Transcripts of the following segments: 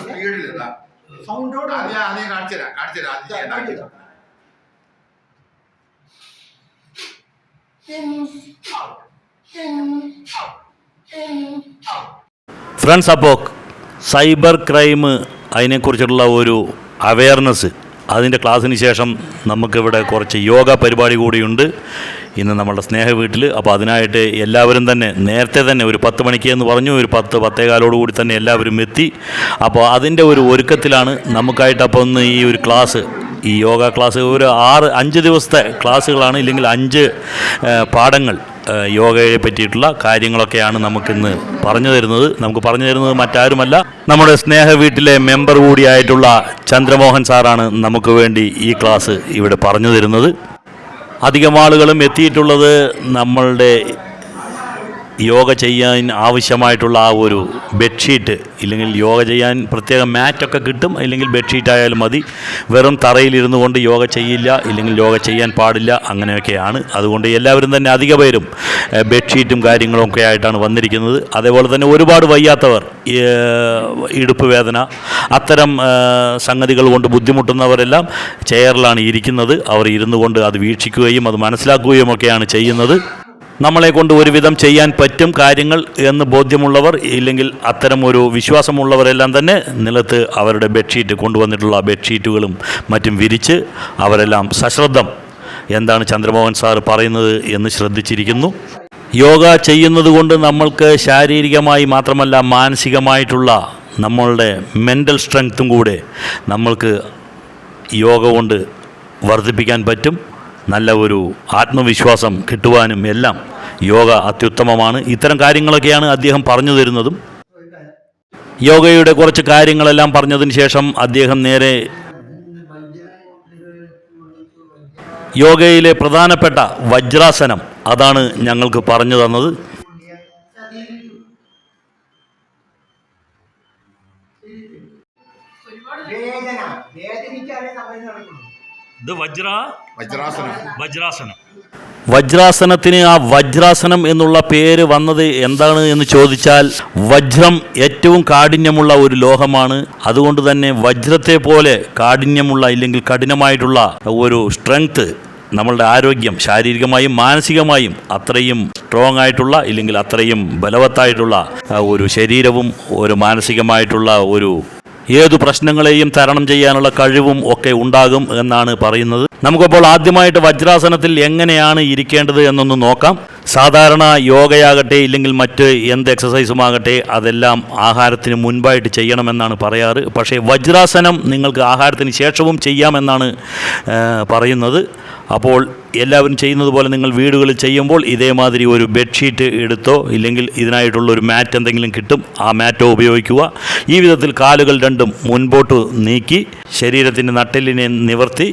സ്പീഡിലില്ല സൗണ്ടോട് അത് ഞാൻ ആദ്യം കാണിച്ചുതരാം കാണിച്ചു തരാം അത് ഫ്രണ്ട്സ് അപ്പോൾ സൈബർ ക്രൈം അതിനെക്കുറിച്ചുള്ള ഒരു അവയർനെസ് അതിന്റെ ക്ലാസ്സിന് ശേഷം നമുക്കിവിടെ കുറച്ച് യോഗ പരിപാടി കൂടിയുണ്ട്. ഇന്ന് നമ്മുടെ സ്നേഹ വീട്ടിൽ അപ്പോൾ അതിനായിട്ട് എല്ലാവരും തന്നെ നേരത്തെ തന്നെ ഒരു പത്ത് മണിക്ക് എന്ന് പറഞ്ഞു ഒരു പത്ത് പത്തേകാലോട് കൂടി തന്നെ എല്ലാവരും എത്തി. അപ്പോൾ അതിന്റെ ഒരു ഒരുക്കത്തിലാണ് നമുക്കായിട്ട് അപ്പോൾ ഒന്ന് ഈ ഒരു ക്ലാസ് ഈ യോഗ ക്ലാസ് ഒരു ആറ് അഞ്ച് ദിവസത്തെ ക്ലാസ്സുകളാണ് ഇല്ലെങ്കിൽ അഞ്ച് പാഠങ്ങൾ യോഗയെ പറ്റിയിട്ടുള്ള കാര്യങ്ങളൊക്കെയാണ് നമുക്കിന്ന് പറഞ്ഞു തരുന്നത്. നമുക്ക് പറഞ്ഞു തരുന്നത് മറ്റാരുമല്ല നമ്മുടെ സ്നേഹ വീട്ടിലെ മെമ്പർ കൂടിയായിട്ടുള്ള ചന്ദ്രമോഹൻ സാറാണ് നമുക്ക് വേണ്ടി ഈ ക്ലാസ് ഇവിടെ പറഞ്ഞു തരുന്നത്. അധികം ആളുകളും എത്തിയിട്ടുള്ളത് നമ്മളുടെ യോഗ ചെയ്യാൻ ആവശ്യമായിട്ടുള്ള ആ ഒരു ബെഡ്ഷീറ്റ് ഇല്ലെങ്കിൽ യോഗ ചെയ്യാൻ പ്രത്യേകം മാറ്റൊക്കെ കിട്ടും ഇല്ലെങ്കിൽ ബെഡ്ഷീറ്റ് ആയാലും മതി. വെറും തറയിലിരുന്നു കൊണ്ട് യോഗ ചെയ്യില്ല ഇല്ലെങ്കിൽ യോഗ ചെയ്യാൻ പാടില്ല അങ്ങനെയൊക്കെയാണ്. അതുകൊണ്ട് എല്ലാവരും തന്നെ അധിക പേരും ബെഡ്ഷീറ്റും കാര്യങ്ങളൊക്കെ ആയിട്ടാണ് വന്നിരിക്കുന്നത്. അതേപോലെ തന്നെ ഒരുപാട് വയ്യാത്തവർ ഇടുപ്പ് വേദന അത്തരം സംഗതികൾ കൊണ്ട് ബുദ്ധിമുട്ടുന്നവരെല്ലാം ചെയറിലാണ് ഇരിക്കുന്നത്. അവർ ഇരുന്നു കൊണ്ട് അത് വീക്ഷിക്കുകയും അത് മനസ്സിലാക്കുകയും ഒക്കെയാണ് ചെയ്യുന്നത്. നമ്മളെ കൊണ്ട് ഒരുവിധം ചെയ്യാൻ പറ്റും കാര്യങ്ങൾ എന്ന് ബോധ്യമുള്ളവർ ഇല്ലെങ്കിൽ അത്തരം ഒരു വിശ്വാസമുള്ളവരെല്ലാം തന്നെ നിലത്ത് അവരുടെ ബെഡ്ഷീറ്റ് കൊണ്ടുവന്നിട്ടുള്ള ബെഡ്ഷീറ്റുകളും മറ്റും വിരിച്ച് അവരെല്ലാം സശ്രദ്ധം. എന്താണ് ചന്ദ്രമോഹൻ സാർ പറയുന്നത് എന്ന് ശ്രദ്ധിച്ചിരിക്കുന്നു. യോഗ ചെയ്യുന്നത് കൊണ്ട് നമ്മൾക്ക് ശാരീരികമായി മാത്രമല്ല മാനസികമായിട്ടുള്ള നമ്മളുടെ മെന്റൽ സ്ട്രെങ്ത്തും കൂടെ നമ്മൾക്ക് യോഗ കൊണ്ട് വർദ്ധിപ്പിക്കാൻ പറ്റും. നല്ല ഒരു ആത്മവിശ്വാസം കിട്ടുവാനും എല്ലാം യോഗ അത്യുത്തമമാണ്. ഇത്തരം കാര്യങ്ങളൊക്കെയാണ് അദ്ദേഹം പറഞ്ഞു തരുന്നതും. യോഗയുടെ കുറച്ച് കാര്യങ്ങളെല്ലാം പറഞ്ഞതിന് ശേഷം അദ്ദേഹം നേരെ യോഗയിലെ പ്രധാനപ്പെട്ട വജ്രാസനം അതാണ് ഞങ്ങൾക്ക് പറഞ്ഞു തന്നത് വേദന വേദനിക്കാതെ സമയം നടക്കുന്നു ഇത് വജ്ര വജ്രാസനം. വജ്രാസനം. വജ്രാസനത്തിന് ആ വജ്രാസനം എന്നുള്ള പേര് വന്നത് എന്താണ് എന്ന് ചോദിച്ചാൽ വജ്രം ഏറ്റവും കാഠിന്യമുള്ള ഒരു ലോഹമാണ്. അതുകൊണ്ട് തന്നെ വജ്രത്തെ പോലെ കാഠിന്യമുള്ള ഇല്ലെങ്കിൽ കഠിനമായിട്ടുള്ള ഒരു സ്ട്രെങ്ത് നമ്മളുടെ ആരോഗ്യം ശാരീരികമായും മാനസികമായും അത്രയും സ്ട്രോങ് ആയിട്ടുള്ള ഇല്ലെങ്കിൽ അത്രയും ബലവത്തായിട്ടുള്ള ഒരു ശരീരവും ഒരു മാനസികമായിട്ടുള്ള ഒരു ഏതു പ്രശ്നങ്ങളെയും തരണം ചെയ്യാനുള്ള കഴിവും ഒക്കെ ഉണ്ടാകും എന്നാണ് പറയുന്നത്. നമുക്കപ്പോൾ ആദ്യമായിട്ട് വജ്രാസനത്തിൽ എങ്ങനെയാണ് ഇരിക്കേണ്ടത് എന്നൊന്ന് നോക്കാം. സാധാരണ യോഗയാകട്ടെ ഇല്ലെങ്കിൽ മറ്റ് എന്ത് എക്സസൈസുമാകട്ടെ അതെല്ലാം ആഹാരത്തിന് മുൻപായിട്ട് ചെയ്യണമെന്നാണ് പറയാറ്. പക്ഷേ വജ്രാസനം നിങ്ങൾക്ക് ആഹാരത്തിന് ശേഷവും ചെയ്യാമെന്നാണ് പറയുന്നത്. അപ്പോൾ എല്ലാവരും ചെയ്യുന്നത് പോലെ നിങ്ങൾ വീടുകളിൽ ചെയ്യുമ്പോൾ ഇതേമാതിരി ഒരു ബെഡ്ഷീറ്റ് എടുത്തോ ഇല്ലെങ്കിൽ ഇതിനായിട്ടുള്ള ഒരു മാറ്റ് എന്തെങ്കിലും കിട്ടും ആ മാറ്റോ ഉപയോഗിക്കുക. ഈ വിധത്തിൽ കാലുകൾ രണ്ടും മുൻപോട്ട് നീക്കി ശരീരത്തിന്റെ നട്ടെല്ലിനെ നിവർത്തി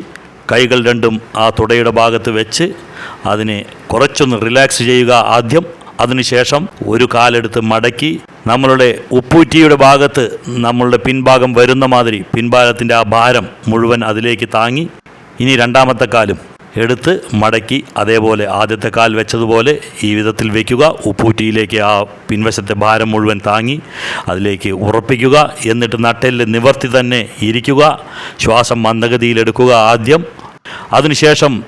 കൈകൾ രണ്ടും ആ തുടയുടെ ഭാഗത്ത് വെച്ച് അതിനെ കുറച്ചൊന്ന് റിലാക്സ് ചെയ്യുക ആദ്യം. അതിനുശേഷം ഒരു കാലെടുത്ത് മടക്കി നമ്മളുടെ ഉപ്പൂറ്റിയുടെ ഭാഗത്ത് നമ്മളുടെ പിൻഭാഗം വരുന്ന മാതിരി പിൻഭാഗത്തിന്റെ ആ ഭാരം മുഴുവൻ അതിലേക്ക് താങ്ങി. ഇനി രണ്ടാമത്തെ കാലും. എടുത്ത് മടക്കി അതേപോലെ ആദ്യത്തെ കാൽ വെച്ചതുപോലെ ഈ വിധത്തിൽ വയ്ക്കുക ഉപ്പൂറ്റിയിലേക്ക് ആ പിൻവശത്തെ ഭാരം മുഴുവൻ താങ്ങി അതിലേക്ക് ഉറപ്പിക്കുക. എന്നിട്ട് നട്ടെല്ല് നിവർത്തി തന്നെ ഇരിക്കുക. ശ്വാസം മന്ദഗതിയിലെടുക്കുക ആദ്യം. അതിനുശേഷം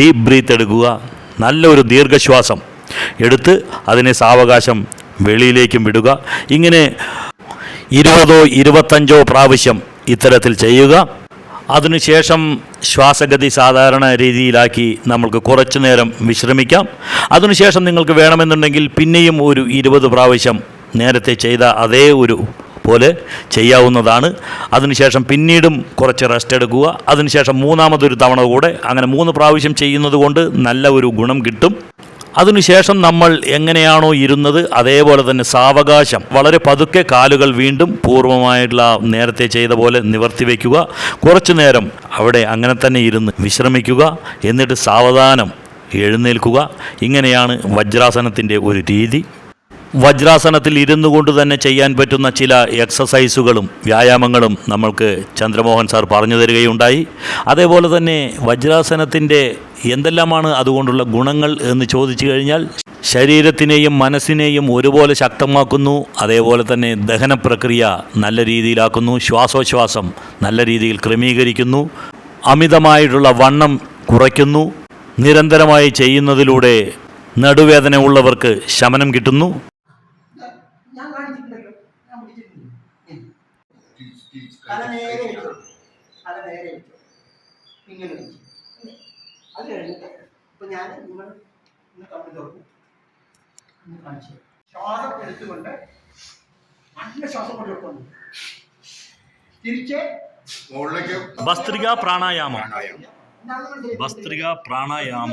ഡീപ്പ് ബ്രീത്ത് എടുക്കുക. നല്ലൊരു ദീർഘശ്വാസം എടുത്ത് അതിനെ സാവകാശം വെളിയിലേക്കും വിടുക. ഇങ്ങനെ ഇരുപതോ ഇരുപത്തഞ്ചോ പ്രാവശ്യം ഇത്തരത്തിൽ ചെയ്യുക. അതിനുശേഷം ശ്വാസഗതി സാധാരണ രീതിയിലാക്കി നമ്മൾക്ക് കുറച്ചു നേരം വിശ്രമിക്കാം. അതിനുശേഷം നിങ്ങൾക്ക് വേണമെന്നുണ്ടെങ്കിൽ പിന്നെയും ഒരു ഇരുപത് പ്രാവശ്യം നേരത്തെ ചെയ്ത അതേ ഒരു പോലെ ചെയ്യാവുന്നതാണ്. അതിനുശേഷം പിന്നീടും കുറച്ച് റെസ്റ്റ് എടുക്കുക. അതിനുശേഷം മൂന്നാമതൊരു തവണ കൂടെ അങ്ങനെ മൂന്ന് പ്രാവശ്യം ചെയ്യുന്നത് കൊണ്ട് നല്ല ഒരു ഗുണം കിട്ടും. അതിനുശേഷം നമ്മൾ എങ്ങനെയാണോ ഇരുന്നത് അതേപോലെ തന്നെ സാവകാശം. വളരെ പതുക്കെ കാലുകൾ വീണ്ടും പൂർവമായിട്ടുള്ള നേരത്തെ ചെയ്ത പോലെ നിവർത്തി വയ്ക്കുക കുറച്ചു നേരം അവിടെ അങ്ങനെ തന്നെ ഇരുന്ന് വിശ്രമിക്കുക. എന്നിട്ട് സാവധാനം എഴുന്നേൽക്കുക. ഇങ്ങനെയാണ് വജ്രാസനത്തിന്റെ ഒരു രീതി. വജ്രാസനത്തിൽ ഇരുന്നു കൊണ്ട് തന്നെ ചെയ്യാൻ പറ്റുന്ന ചില എക്സസൈസുകളും വ്യായാമങ്ങളും നമ്മൾക്ക് ചന്ദ്രമോഹൻ സാർ പറഞ്ഞു തരികയുണ്ടായി. അതേപോലെ തന്നെ വജ്രാസനത്തിന്റെ എന്തെല്ലാമാണ് അതുകൊണ്ടുള്ള ഗുണങ്ങൾ എന്ന് ചോദിച്ചു കഴിഞ്ഞാൽ ശരീരത്തിനെയും മനസ്സിനെയും ഒരുപോലെ ശക്തമാക്കുന്നു അതേപോലെ തന്നെ ദഹന പ്രക്രിയ നല്ല രീതിയിലാക്കുന്നു ശ്വാസോച്ഛ്വാസം നല്ല രീതിയിൽ ക്രമീകരിക്കുന്നു അമിതമായിട്ടുള്ള വണ്ണം കുറയ്ക്കുന്നു നിരന്തരമായി ചെയ്യുന്നതിലൂടെ നടുവേദന ഉള്ളവർക്ക് ശമനം കിട്ടുന്നു. കാണിച്ചിട്ടുണ്ടല്ലോ. ഞാൻ പിടിച്ചിട്ടുണ്ട്. തല നേരെ വെച്ചു. തല നേരെ വെച്ചു. ഇങ്ങനെ വെച്ചു. അത് കഴിഞ്ഞിട്ട് ഇപ്പൊ ഞാൻ നിങ്ങൾ ഇന്ന് കണ്ണു തുറക്കും ഇന്ന് കാണിച്ചു ശ്വാസം എടുത്തുകൊണ്ട് നല്ല ശ്വാസം കൊണ്ട് എടുക്കുന്നു തിരിച്ച് ഭസ്ത്രിക പ്രാണായാമം? ഭസ്ത്രിക പ്രാണായാമം.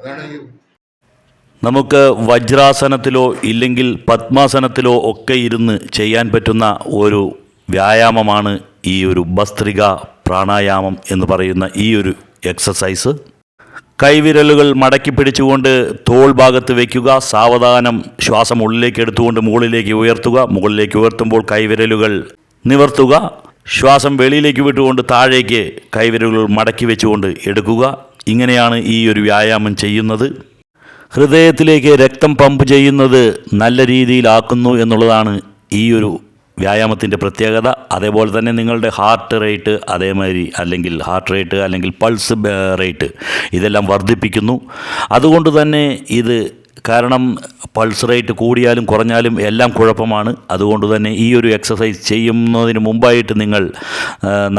അതാണ് നമുക്ക് വജ്രാസനത്തിലോ ഇല്ലെങ്കിൽ പത്മാസനത്തിലോ ഒക്കെ ഇരുന്ന് ചെയ്യാൻ പറ്റുന്ന ഒരു വ്യായാമമാണ് ഈ ഒരു ഭസ്ത്രിക പ്രാണായാമം എന്ന് പറയുന്ന ഈ ഒരു എക്സസൈസ് കൈവിരലുകൾ മടക്കി പിടിച്ചുകൊണ്ട് തോൾ ഭാഗത്ത് വയ്ക്കുക സാവധാനം ശ്വാസം ഉള്ളിലേക്ക് എടുത്തുകൊണ്ട് മുകളിലേക്ക് ഉയർത്തുക മുകളിലേക്ക് ഉയർത്തുമ്പോൾ കൈവിരലുകൾ നിവർത്തുക ശ്വാസം വെളിയിലേക്ക് വിട്ടുകൊണ്ട് താഴേക്ക് കൈവിരലുകൾ മടക്കി വെച്ചുകൊണ്ട് എടുക്കുക. ഇങ്ങനെയാണ് ഈ ഒരു വ്യായാമം ചെയ്യുന്നത്. ഹൃദയത്തിലേക്ക് രക്തം പമ്പ് ചെയ്യുന്നത് നല്ല രീതിയിലാക്കുന്നു എന്നുള്ളതാണ് ഈ ഒരു വ്യായാമത്തിന്റെ പ്രത്യേകത. അതേപോലെ തന്നെ നിങ്ങളുടെ ഹാർട്ട് റേറ്റ് അതേമാതിരി അല്ലെങ്കിൽ ഹാർട്ട് റേറ്റ് അല്ലെങ്കിൽ പൾസ് റേറ്റ് ഇതെല്ലാം വർദ്ധിപ്പിക്കുന്നു. അതുകൊണ്ട് തന്നെ ഇത് കാരണം പൾസ് റേറ്റ് കൂടിയാലും കുറഞ്ഞാലും എല്ലാം കുഴപ്പമാണ്. അതുകൊണ്ട് തന്നെ ഈ ഒരു എക്സസൈസ് ചെയ്യുന്നതിന് മുമ്പായിട്ട് നിങ്ങൾ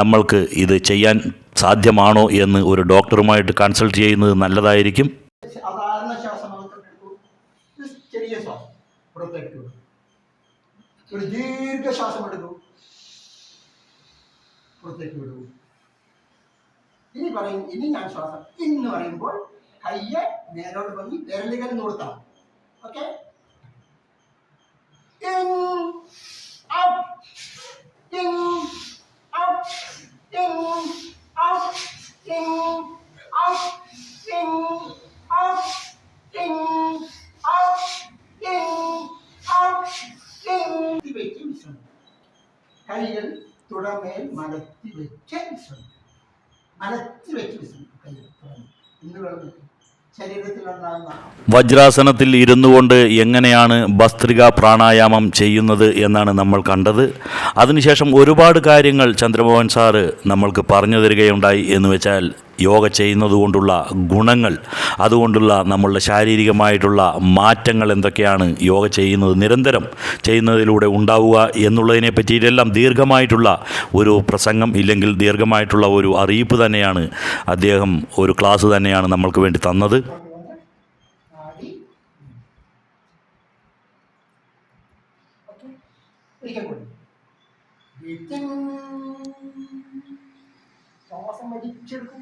നമ്മൾക്ക് ഇത് ചെയ്യാൻ സാധ്യമാണോ എന്ന് ഒരു ഡോക്ടറുമായിട്ട് കൺസൾട്ട് ചെയ്യുന്നത് നല്ലതായിരിക്കും സാധാരണ ശ്വാസം മാത്രം എടുക്കൂ ഇത് ചെറിയ ശ്വാസം പുറത്തേക്ക് വിടൂ ഒരു ദീർഘശ്വാസം എടുക്കൂ പുറത്തേക്ക് വിടൂ. ഇനി പറയും ഇനി ഞാൻ ശ്വാസം. ഇന്ന് പറയുമ്പോൾ കയ്യെ നേരോട് വന്ന് വിരലുകൾ നിർത്താം. Okay? in, up in, out, in, out, in, out, in, out, in, out, in, out, in. ഇത് വെച്ച് വിശ്രമിക്കും കൈകൾ തുടമേൽ മലത്തി വെച്ച് വിശ്രമിക്കും മലത്തി വെച്ച് വജ്രാസനത്തിൽ ഇരുന്നു കൊണ്ട് എങ്ങനെയാണ് ഭസ്ത്രിക പ്രാണായാമം ചെയ്യുന്നത് എന്നാണ് നമ്മൾ കണ്ടത്. അതിനുശേഷം ഒരുപാട് കാര്യങ്ങൾ ചന്ദ്രമോഹൻ സാറ് നമ്മൾക്ക് പറഞ്ഞു തരികയുണ്ടായി എന്ന് വെച്ചാൽ യോഗ ചെയ്യുന്നതുകൊണ്ടുള്ള ഗുണങ്ങൾ അതുകൊണ്ടുള്ള നമ്മളുടെ ശാരീരികമായിട്ടുള്ള മാറ്റങ്ങൾ എന്തൊക്കെയാണ് യോഗ ചെയ്യുന്നത് നിരന്തരം ചെയ്യുന്നതിലൂടെ ഉണ്ടാവുക എന്നുള്ളതിനെ പറ്റിയിട്ടെല്ലാം ദീർഘമായിട്ടുള്ള ഒരു പ്രസംഗം ഇല്ലെങ്കിൽ ദീർഘമായിട്ടുള്ള ഒരു അറിയിപ്പ് തന്നെയാണ് അദ്ദേഹം ഒരു ക്ലാസ് തന്നെയാണ് നമ്മൾക്ക് വേണ്ടി തന്നത്. ശ്വാസം വലിച്ചെടുക്കും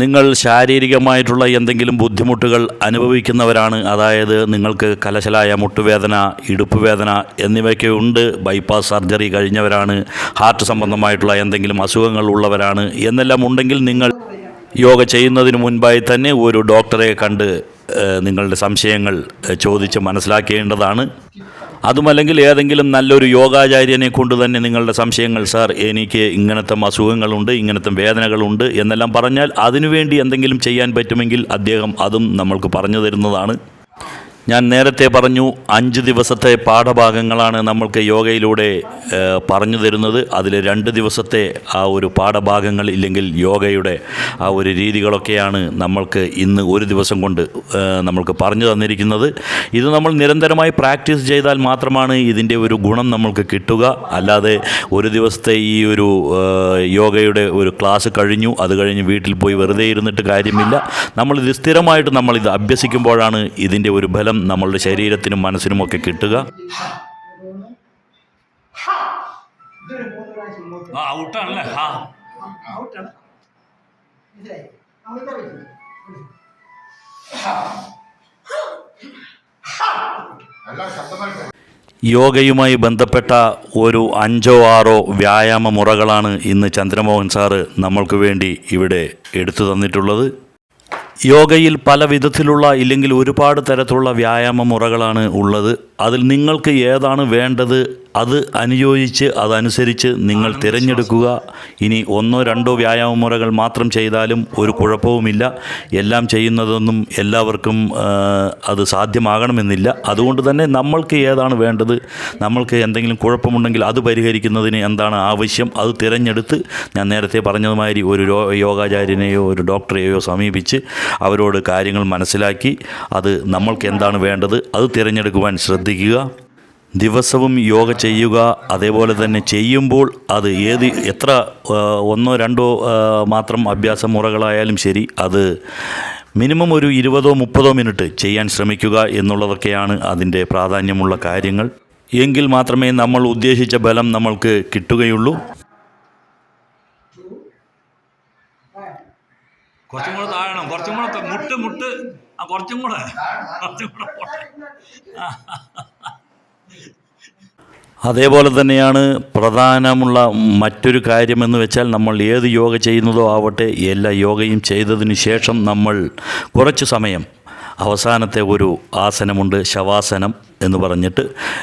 നിങ്ങൾ ശാരീരികമായിട്ടുള്ള എന്തെങ്കിലും ബുദ്ധിമുട്ടുകൾ അനുഭവിക്കുന്നവരാണ്. അതായത് നിങ്ങൾക്ക് കലശലായ മുട്ടുവേദന ഇടുപ്പ് വേദന എന്നിവയൊക്കെ ഉണ്ട്. Bypass surgery കഴിഞ്ഞവരാണ്. ഹാർട്ട് സംബന്ധമായിട്ടുള്ള എന്തെങ്കിലും അസുഖങ്ങൾ ഉള്ളവരാണ്. എന്നെല്ലാം ഉണ്ടെങ്കിൽ നിങ്ങൾ യോഗ ചെയ്യുന്നതിന് മുൻപായി തന്നെ ഒരു ഡോക്ടറെ കണ്ട് നിങ്ങളുടെ സംശയങ്ങൾ ചോദിച്ച് മനസ്സിലാക്കേണ്ടതാണ്. അതുമല്ലെങ്കിൽ ഏതെങ്കിലും നല്ലൊരു യോഗാചാര്യനെ കൊണ്ട് തന്നെ നിങ്ങളുടെ സംശയങ്ങൾ സാർ എനിക്ക് ഇങ്ങനത്തെ അസുഖങ്ങളുണ്ട് ഇങ്ങനത്തെ വേദനകളുണ്ട് എന്നെല്ലാം പറഞ്ഞാൽ അതിനുവേണ്ടി എന്തെങ്കിലും ചെയ്യാൻ പറ്റുമെങ്കിൽ അദ്ദേഹം അതും നമ്മൾക്ക് പറഞ്ഞു തരുന്നതാണ്. ഞാൻ നേരത്തെ പറഞ്ഞു അഞ്ച് ദിവസത്തെ പാഠഭാഗങ്ങളാണ് നമ്മൾക്ക് യോഗയിലൂടെ പറഞ്ഞു തരുന്നത്. അതിൽ രണ്ട് ദിവസത്തെ ആ ഒരു പാഠഭാഗങ്ങൾ ഇല്ലെങ്കിൽ യോഗയുടെ ആ ഒരു രീതികളൊക്കെയാണ് നമ്മൾക്ക് ഇന്ന് ഒരു ദിവസം കൊണ്ട് നമ്മൾക്ക് പറഞ്ഞു തന്നിരിക്കുന്നത്. ഇത് നമ്മൾ നിരന്തരമായി പ്രാക്ടീസ് ചെയ്താൽ മാത്രമാണ് ഇതിന്റെ ഒരു ഗുണം നമ്മൾക്ക് കിട്ടുക. അല്ലാതെ ഒരു ദിവസത്തെ ഈ ഒരു യോഗയുടെ ഒരു ക്ലാസ് കഴിഞ്ഞു അത് കഴിഞ്ഞ് വീട്ടിൽ പോയി വെറുതെ ഇരുന്നിട്ട് കാര്യമില്ല. നമ്മളിത് സ്ഥിരമായിട്ട് നമ്മളിത് അഭ്യസിക്കുമ്പോഴാണ് ഇതിന്റെ ഒരു ഫലം നമ്മളുടെ ശരീരത്തിനും മനസ്സിനുമൊക്കെ കിട്ടുക. ഔട്ടാണല്ലേ? യോഗയുമായി ബന്ധപ്പെട്ട ഒരു അഞ്ചോ ആറോ വ്യായാമ മുറകളാണ് ഇന്ന് ചന്ദ്രമോഹൻ സാറ് നമ്മൾക്ക് വേണ്ടി ഇവിടെ എടുത്തു തന്നിട്ടുള്ളത്. യോഗയിൽ പല വിധത്തിലുള്ള ഇല്ലെങ്കിൽ ഒരുപാട് തരത്തിലുള്ള വ്യായാമ മുറകളാണ് ഉള്ളത്. അതിൽ നിങ്ങൾക്ക് ഏതാണ് വേണ്ടത് അത് അനുയോജിച്ച് അതനുസരിച്ച് നിങ്ങൾ തിരഞ്ഞെടുക്കുക. ഇനി ഒന്നോ രണ്ടോ വ്യായാമ മുറകൾ മാത്രം ചെയ്താലും ഒരു കുഴപ്പവുമില്ല. എല്ലാം ചെയ്യുന്നതൊന്നും എല്ലാവർക്കും അത് സാധ്യമാകണമെന്നില്ല. അതുകൊണ്ട് തന്നെ നമ്മൾക്ക് ഏതാണ് വേണ്ടത്? നമ്മൾക്ക് എന്തെങ്കിലും കുഴപ്പമുണ്ടെങ്കിൽ അത് പരിഹരിക്കുന്നതിന് എന്താണ് ആവശ്യം? അത് തിരഞ്ഞെടുത്ത് ഞാൻ നേരത്തെ പറഞ്ഞതുമാതിരി ഒരു യോഗാചാര്യനെയോ ഒരു ഡോക്ടറെയോ സമീപിച്ച് അവരോട് കാര്യങ്ങൾ മനസ്സിലാക്കി അത് നമ്മൾക്ക് എന്താണ് വേണ്ടത് അത് തിരഞ്ഞെടുക്കുവാൻ ശ്രദ്ധിക്കുക. ദിവസവും യോഗ ചെയ്യുക അതേപോലെ തന്നെ ചെയ്യുമ്പോൾ അത് ഏത് എത്ര ഒന്നോ രണ്ടോ മാത്രം അഭ്യാസ മുറകളായാലും ശരി അത് മിനിമം ഒരു ഇരുപതോ മുപ്പതോ മിനിറ്റ് ചെയ്യാൻ ശ്രമിക്കുക എന്നുള്ളതൊക്കെയാണ് അതിന്റെ പ്രാധാന്യമുള്ള കാര്യങ്ങൾ. എങ്കിൽ മാത്രമേ നമ്മൾ ഉദ്ദേശിച്ച ബലം നമ്മൾക്ക് കിട്ടുകയുള്ളൂ. കുറച്ചും കൂടെ താഴണം കുറച്ചും കൂടെ മുട്ട് മുട്ട്. കുറച്ചും കൂടെ കുറച്ചും കൂടെ പോട്ടെ. അതേപോലെ തന്നെയാണ് പ്രധാനമുള്ള മറ്റൊരു കാര്യമെന്ന് വെച്ചാൽ നമ്മൾ ഏത് യോഗ ചെയ്യുന്നതോ ആവട്ടെ എല്ലാ യോഗയും ചെയ്തതിന് ശേഷം നമ്മൾ കുറച്ച് സമയം അവസാനത്തെ ഒരു ആസനമുണ്ട് ശവാസനം എന്ന് പറഞ്ഞിട്ട്.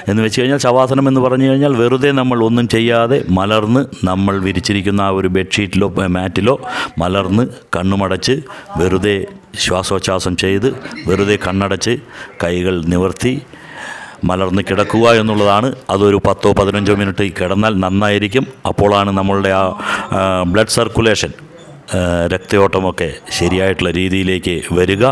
എന്ന് വെച്ച് കഴിഞ്ഞാൽ ശവാസനം എന്ന് പറഞ്ഞു കഴിഞ്ഞാൽ വെറുതെ നമ്മൾ ഒന്നും ചെയ്യാതെ മലർന്ന് നമ്മൾ വിരിച്ചിരിക്കുന്ന ആ ഒരു ബെഡ്ഷീറ്റിലോ മാറ്റിലോ മലർന്ന് കണ്ണുമടച്ച് വെറുതെ ശ്വാസോച്ഛാസം ചെയ്ത് വെറുതെ കണ്ണടച്ച് കൈകൾ നിവർത്തി മലർന്ന് കിടക്കുക എന്നുള്ളതാണ്. അതൊരു പത്തോ പതിനഞ്ചോ മിനിറ്റ് കിടന്നാൽ നന്നായിരിക്കും. അപ്പോഴാണ് നമ്മളുടെ ആ ബ്ലഡ് സർക്കുലേഷൻ. രക്തയോട്ടമൊക്കെ ശരിയായിട്ടുള്ള രീതിയിലേക്ക് വരിക.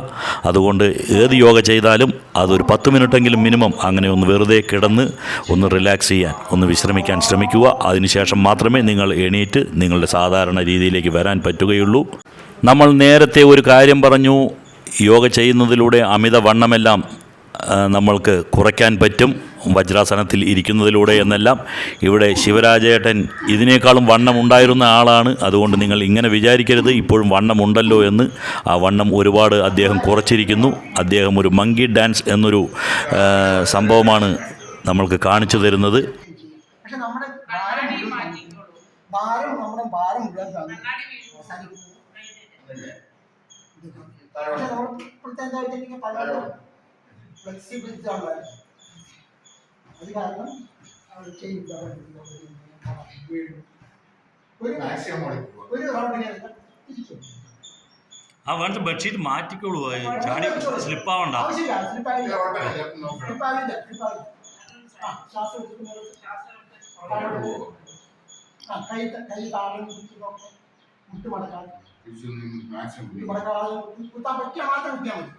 അതുകൊണ്ട് ഏത് യോഗ ചെയ്താലും അതൊരു പത്ത് മിനിറ്റെങ്കിലും മിനിമം അങ്ങനെ ഒന്ന് വെറുതെ കിടന്ന് ഒന്ന് റിലാക്സ് ചെയ്യാൻ ഒന്ന് വിശ്രമിക്കാൻ ശ്രമിക്കുക. അതിനുശേഷം മാത്രമേ നിങ്ങൾ എണീറ്റ് നിങ്ങളുടെ സാധാരണ രീതിയിലേക്ക് വരാൻ പറ്റുകയുള്ളൂ. നമ്മൾ നേരത്തെ ഒരു കാര്യം പറഞ്ഞു. യോഗ ചെയ്യുന്നതിലൂടെ അമിത വണ്ണമെല്ലാം നമ്മൾക്ക് കുറയ്ക്കാൻ പറ്റും. വജ്രാസനത്തിൽ ഇരിക്കുന്നതിലൂടെ എന്നെല്ലാം. ഇവിടെ ശിവരാജേട്ടൻ ഇതിനേക്കാളും വണ്ണം ഉണ്ടായിരുന്ന ആളാണ്. അതുകൊണ്ട് നിങ്ങൾ ഇങ്ങനെ വിചാരിക്കരുത്. ഇപ്പോഴും വണ്ണമുണ്ടല്ലോ എന്ന്. ആ വണ്ണം ഒരുപാട് അദ്ദേഹം കുറച്ചിരിക്കുന്നു. അദ്ദേഹം ഒരു മങ്കി ഡാൻസ് എന്നൊരു സംഭവമാണ് നമ്മൾക്ക് കാണിച്ചു തരുന്നത്. പക്ഷെ നമ്മുടെ ഭാരം നമ്മുടെ ഭാരം മുഴുവൻ താങ്ങും. ഫ്ലെക്സിബിലിറ്റി ഉള്ളത് അത് കാരണം ചെയ്യില്ല വീഴും ഒരു ഒരു റൗണ്ട് തിരിച്ചു ആ വേണ്ട ബെഡ്ഷീറ്റ് മാറ്റിക്കോളൂ. ചാടി സ്ലിപ്പാവണ്ട. ആവശ്യമില്ല സ്ലിപ്പായില്ല. നോക്കണം സ്ലിപ്പാവില്ല സ്ലിപ്പാവില്ല ആ ശ്വാസം എടുക്കുന്നത് താഴോട്ട് പോകും. ആ കൈ കൈ താഴെ പിടിച്ച് നോക്കാം മുട്ട് മടക്കാം മാക്സിമം മുട്ട് മടക്കാതെ കുത്താൻ പറ്റിയ മാത്രം കുത്തിയാൽ മതി.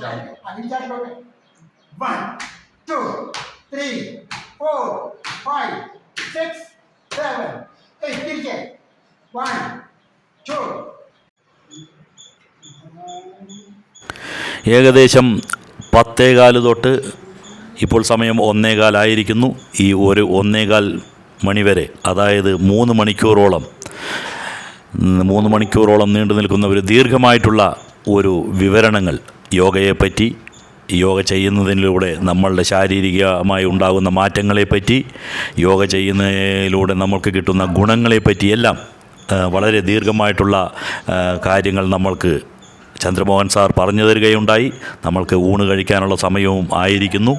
ചാടി. അഞ്ചായിക്കോട്ടെ two, three, four, five, six, seven, eight. തിരിച്ച് വൺ ടു ഏകദേശം പത്തേകാൽ തൊട്ട് ഇപ്പോൾ സമയം ഒന്നേകാലായിരിക്കുന്നു. ഈ ഒരു ഒന്നേകാൽ മണിവരെ അതായത് മൂന്ന് മണിക്കൂറോളം മൂന്ന് മണിക്കൂറോളം നീണ്ടു നിൽക്കുന്ന ഒരു ദീർഘമായിട്ടുള്ള ഒരു വിവരണങ്ങൾ യോഗയെപ്പറ്റി യോഗ ചെയ്യുന്നതിലൂടെ നമ്മളുടെ ശാരീരികമായി ഉണ്ടാകുന്ന മാറ്റങ്ങളെപ്പറ്റി യോഗ ചെയ്യുന്നതിലൂടെ നമുക്ക് കിട്ടുന്ന ഗുണങ്ങളെപ്പറ്റി എല്ലാം വളരെ ദീർഘമായിട്ടുള്ള കാര്യങ്ങൾ നമ്മൾക്ക് ചന്ദ്രമോഹൻ സാർ പറഞ്ഞു തരികയുണ്ടായി. നമ്മൾക്ക് ഊണ് കഴിക്കാനുള്ള സമയവും ആയിരിക്കുന്നു.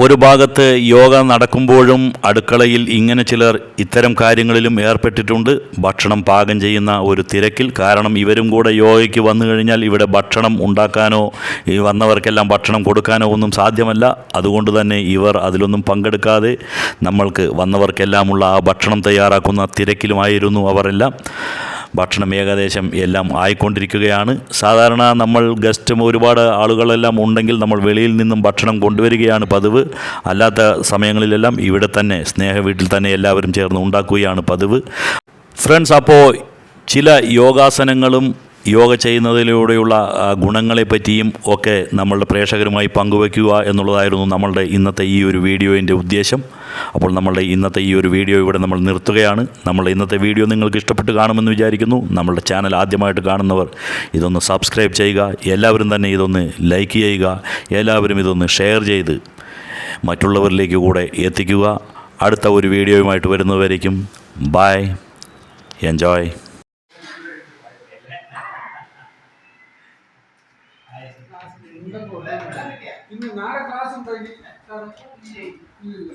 ഒരു ഭാഗത്ത് യോഗ നടക്കുമ്പോഴും അടുക്കളയിൽ ഇങ്ങനെ ചിലർ ഇത്തരം കാര്യങ്ങളിലും ഏർപ്പെട്ടിട്ടുണ്ട്. ഭക്ഷണം പാകം ചെയ്യുന്ന ഒരു തിരക്കിൽ. കാരണം ഇവരും കൂടെ യോഗയ്ക്ക് വന്നു കഴിഞ്ഞാൽ ഇവിടെ ഭക്ഷണം ഉണ്ടാക്കാനോ ഈ വന്നവർക്കെല്ലാം ഭക്ഷണം കൊടുക്കാനോ ഒന്നും സാധ്യമല്ല. അതുകൊണ്ട് തന്നെ ഇവർ അതിലൊന്നും പങ്കെടുക്കാതെ നമ്മൾക്ക് വന്നവർക്കെല്ലാമുള്ള ആ ഭക്ഷണം തയ്യാറാക്കുന്ന തിരക്കിലുമായിരുന്നു അവരെല്ലാം. ഭക്ഷണം ഏകദേശം എല്ലാം ആയിക്കൊണ്ടിരിക്കുകയാണ്. സാധാരണ നമ്മൾ ഗസ്റ്റും ഒരുപാട് ആളുകളെല്ലാം ഉണ്ടെങ്കിൽ നമ്മൾ വെളിയിൽ നിന്നും ഭക്ഷണം കൊണ്ടുവരികയാണ് പതിവ്. അല്ലാത്ത സമയങ്ങളിലെല്ലാം ഇവിടെ തന്നെ സ്നേഹ വീട്ടിൽ തന്നെ എല്ലാവരും ചേർന്ന് ഉണ്ടാക്കുകയാണ് പതിവ്. ഫ്രണ്ട്സ് അപ്പോൾ ചില യോഗാസനങ്ങളും യോഗ ചെയ്യുന്നതിലൂടെയുള്ള ഗുണങ്ങളെപ്പറ്റിയും ഒക്കെ നമ്മളുടെ പ്രേക്ഷകരുമായി പങ്കുവയ്ക്കുക എന്നുള്ളതായിരുന്നു നമ്മളുടെ ഇന്നത്തെ ഈ ഒരു വീഡിയോയിന്റെ ഉദ്ദേശം. അപ്പോൾ നമ്മളുടെ ഇന്നത്തെ ഈ ഒരു വീഡിയോ ഇവിടെ നമ്മൾ നിർത്തുകയാണ്. നമ്മളുടെ ഇന്നത്തെ വീഡിയോ നിങ്ങൾക്ക് ഇഷ്ടപ്പെട്ട് കാണുമെന്ന് വിചാരിക്കുന്നു. നമ്മളുടെ ചാനൽ ആദ്യമായിട്ട് കാണുന്നവർ ഇതൊന്ന് സബ്സ്ക്രൈബ് ചെയ്യുക. എല്ലാവരും തന്നെ ഇതൊന്ന് ലൈക്ക് ചെയ്യുക. എല്ലാവരും ഇതൊന്ന് ഷെയർ ചെയ്ത് മറ്റുള്ളവരിലേക്ക് കൂടെ എത്തിക്കുക. അടുത്ത ഒരു വീഡിയോയുമായിട്ട് വരുന്നവരേക്കും ബായ് എൻജോയ്. Mm.